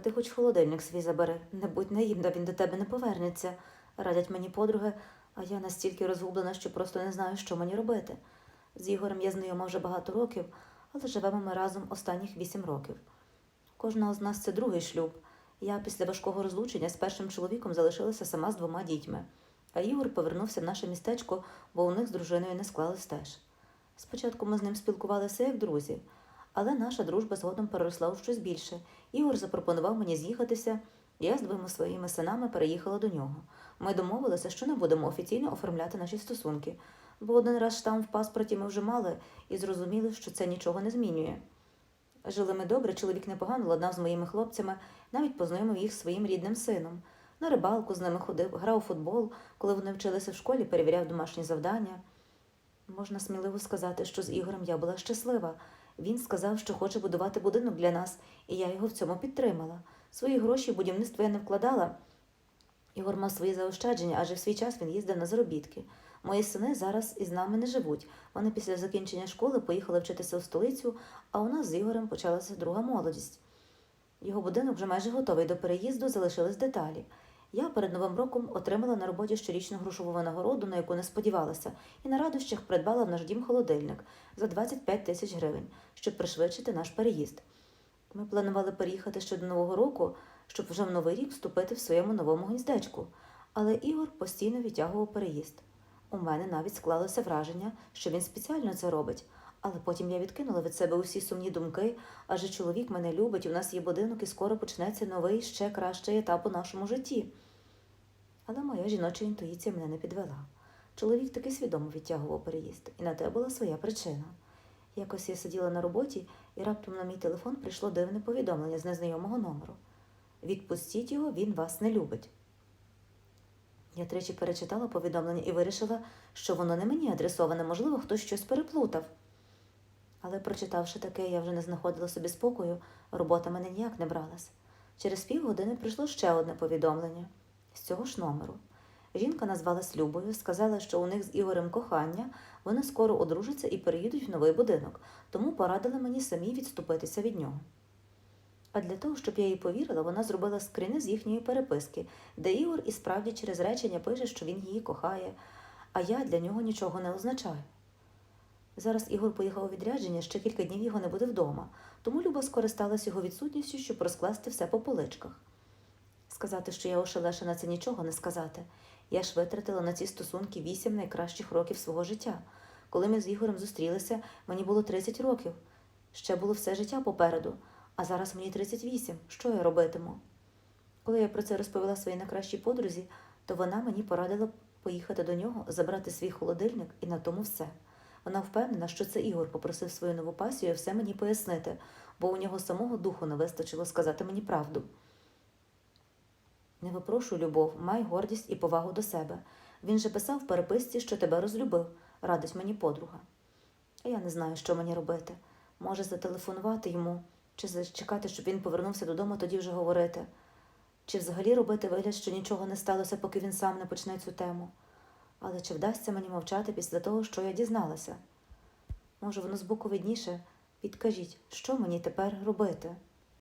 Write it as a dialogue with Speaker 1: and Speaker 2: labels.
Speaker 1: Ти хоч холодильник свій забери, не будь наївна, він до тебе не повернеться. Радять мені подруги, а я настільки розгублена, що просто не знаю, що мені робити. З Ігорем я знайома вже багато років, але живемо ми разом останніх вісім років. Кожного з нас це другий шлюб. Я після важкого розлучення з першим чоловіком залишилася сама з двома дітьми, а Ігор повернувся в наше містечко, бо у них з дружиною не склались теж. Спочатку ми з ним спілкувалися як друзі, але наша дружба згодом переросла у щось більше. Ігор запропонував мені з'їхатися, я з двома своїми синами переїхала до нього. Ми домовилися, що не будемо офіційно оформляти наші стосунки, бо один раз штамп в паспорті ми вже мали і зрозуміли, що це нічого не змінює. Жили ми добре, чоловік непогано ладнав з моїми хлопцями, навіть познайомив їх зі своїм рідним сином. На рибалку з ними ходив, грав у футбол, коли вони вчилися в школі, перевіряв домашні завдання. Можна сміливо сказати, що з Ігорем я була щаслива. Він сказав, що хоче будувати будинок для нас, і я його в цьому підтримала. Свої гроші в будівництво я не вкладала. Ігор мав свої заощадження, адже в свій час він їздив на заробітки. Мої сини зараз із нами не живуть. Вони після закінчення школи поїхали вчитися у столицю, а у нас з Ігорем почалася друга молодість. Його будинок вже майже готовий до переїзду, залишились деталі. Я перед новим роком отримала на роботі щорічну грошову винагороду, на яку не сподівалася, і на радощах придбала в наш дім холодильник за 25 тисяч гривень, щоб пришвидшити наш переїзд. Ми планували переїхати ще до Нового року, щоб вже в новий рік вступити в своєму новому гніздечку. Але Ігор постійно відтягував переїзд. У мене навіть склалося враження, що він спеціально це робить. Але потім я відкинула від себе усі сумні думки, адже чоловік мене любить, у нас є будинок, і скоро почнеться новий, ще кращий етап у нашому житті. Але моя жіноча інтуїція мене не підвела. Чоловік таки свідомо відтягував переїзд, і на те була своя причина. Якось я сиділа на роботі, і раптом на мій телефон прийшло дивне повідомлення з незнайомого номеру. Відпустіть його, він вас не любить. Я тричі перечитала повідомлення і вирішила, що воно не мені адресоване, можливо, хтось щось переплутав. Але, прочитавши таке, я вже не знаходила собі спокою, робота мене ніяк не бралась. Через півгодини прийшло ще одне повідомлення з цього ж номеру. Жінка назвалась Любою, сказала, що у них з Ігорем кохання, вони скоро одружаться і переїдуть в новий будинок, тому порадила мені самі відступитися від нього. А для того, щоб я їй повірила, вона зробила скрини з їхньої переписки, де Ігор і справді через речення пише, що він її кохає, а я для нього нічого не означаю. Зараз Ігор поїхав у відрядження, ще кілька днів його не буде вдома, тому Люба скористалась його відсутністю, щоб розкласти все по поличках. Сказати, що я ошелешена, це нічого не сказати. Я ж витратила на ці стосунки вісім найкращих років свого життя. Коли ми з Ігорем зустрілися, мені було 30 років. Ще було все життя попереду, а зараз мені 38. Що я робитиму? Коли я про це розповіла своїй найкращій подрузі, то вона мені порадила поїхати до нього, забрати свій холодильник і на тому все. Вона впевнена, що це Ігор попросив свою нову пасію все мені пояснити, бо у нього самого духу не вистачило сказати мені правду. Не випрошуй любов, май гордість і повагу до себе. Він же писав в переписці, що тебе розлюбив, радить мені подруга. А я не знаю, що мені робити. Може, зателефонувати йому, чи зачекати, щоб він повернувся додому, тоді вже говорити. Чи взагалі робити вигляд, що нічого не сталося, поки він сам не почне цю тему. Але чи вдасться мені мовчати після того, що я дізналася? Може, воно збоку видніше? Підкажіть, що мені тепер робити?